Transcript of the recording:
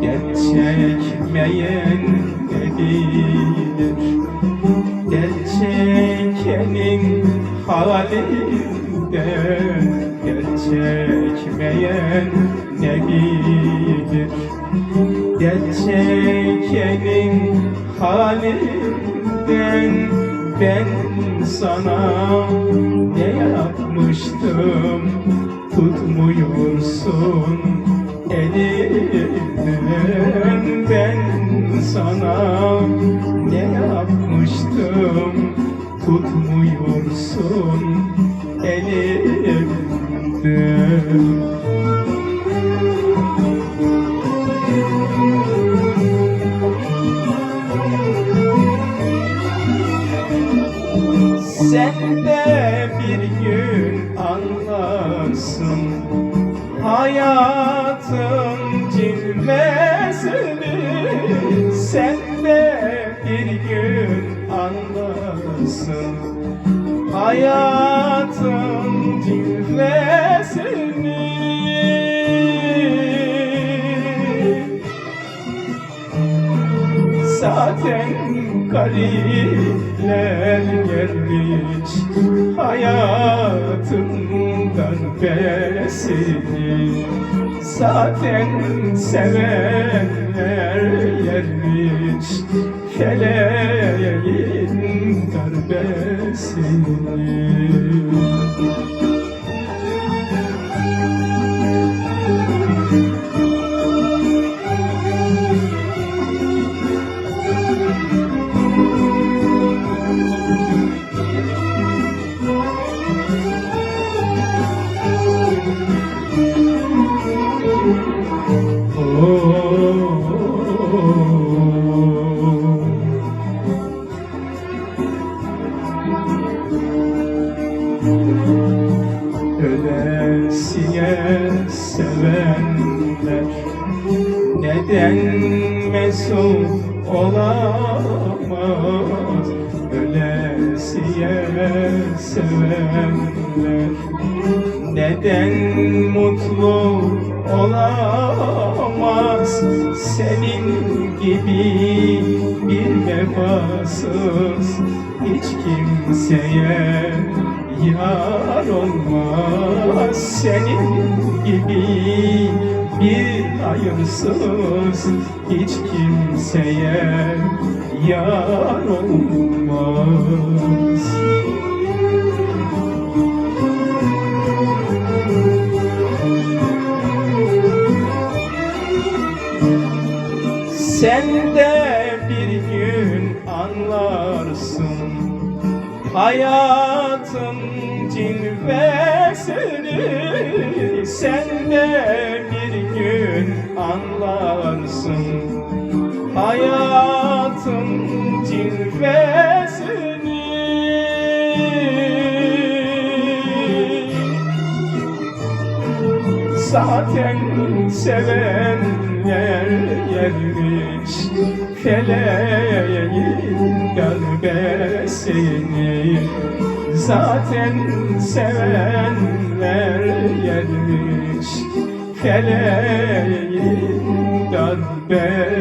Gerçekmeyen dediler Gerçekenin halinde Gerçekmeyen ne bilir Gerçekenin halinden ben sana ne yapmıştım? Tutmuyorsun elinden. Ben sana ne yapmıştım? Tutmuyorsun elimden Sen de bir gün anlarsın. Hayatın cilvesini Sen de bir gün anlarsın. Hayatın cilvesini Zaten garipler gelmiş hayatımdan beresini Zaten sevenler sevenler. Neden mesut olamaz? Ölesiye sevenler. Neden mutlu olamaz? Senin gibi bir vefasız Hiç kimseye yar olmaz Senin gibi bir hayırsız Hiç kimseye yar olmaz. Sen de bir gün anlarsın Hayatın cilvesini Sen de bir gün anlarsın. Hayatın cilvesini Zaten sevenler yermiş. Feleğin darbesini Zaten sevenler yermiş. Feleğin darbesini